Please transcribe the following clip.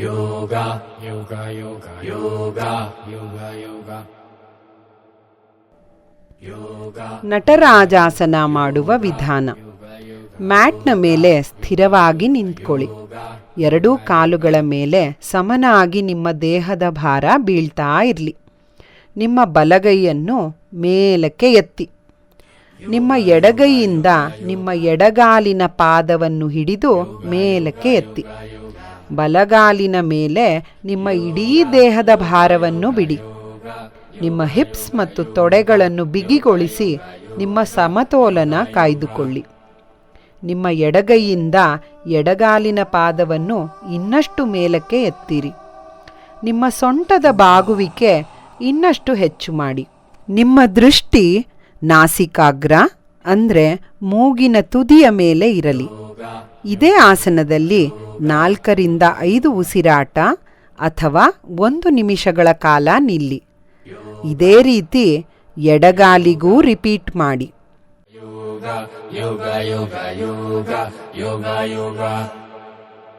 yoga, yoga, yoga, yoga, yoga, yoga. Yoga, Natarajasana ಮಾಡುವ ವಿಧಾನ. ಮ್ಯಾಟ್ನ ಮೇಲೆ ಸ್ಥಿರವಾಗಿ ನಿಂತ್ಕೊಳ್ಳಿ. ಎರಡೂ ಕಾಲುಗಳ ಮೇಲೆ ಸಮನಾಗಿ ನಿಮ್ಮ ದೇಹದ ಭಾರ ಬೀಳ್ತಾ ಇರಲಿ. ನಿಮ್ಮ ಬಲಗೈಯನ್ನು ಮೇಲಕ್ಕೆ ಎತ್ತಿ. ನಿಮ್ಮ ಎಡಗೈಯಿಂದ ನಿಮ್ಮ ಎಡಗಾಲಿನ ಪಾದವನ್ನು ಹಿಡಿದು ಮೇಲಕ್ಕೆ ಎತ್ತಿ. ಬಲಗಾಲಿನ ಮೇಲೆ ನಿಮ್ಮ ಇಡೀ ದೇಹದ ಭಾರವನ್ನು ಬಿಡಿ. ನಿಮ್ಮ ಹಿಪ್ಸ್ ಮತ್ತು ತೊಡೆಗಳನ್ನು ಬಿಗಿಗೊಳಿಸಿ ನಿಮ್ಮ ಸಮತೋಲನ ಕಾಯ್ದುಕೊಳ್ಳಿ. ನಿಮ್ಮ ಎಡಗೈಯಿಂದ ಎಡಗಾಲಿನ ಪಾದವನ್ನು ಇನ್ನಷ್ಟು ಮೇಲಕ್ಕೆ ಎತ್ತಿರಿ. ನಿಮ್ಮ ಸೊಂಟದ ಬಾಗುವಿಕೆ ಇನ್ನಷ್ಟು ಹೆಚ್ಚು ಮಾಡಿ. ನಿಮ್ಮ ದೃಷ್ಟಿ ನಾಸಿಕಾಗ್ರ ಅಂದರೆ ಮೂಗಿನ ತುದಿಯ ಮೇಲೆ ಇರಲಿ. ಇದೇ ಆಸನದಲ್ಲಿ ನಾಲ್ಕರಿಂದ ಐದು ಉಸಿರಾಟ ಅಥವಾ ಒಂದು ನಿಮಿಷಗಳ ಕಾಲ ನಿಲ್ಲಿ ಇದೇ ರೀತಿ ಎಡಗಾಲಿಗೂ ರಿಪೀಟ್ ಮಾಡಿ ಯೋಗ ಯೋಗ ಯೋಗ ಯೋಗ ಯೋಗ yoga.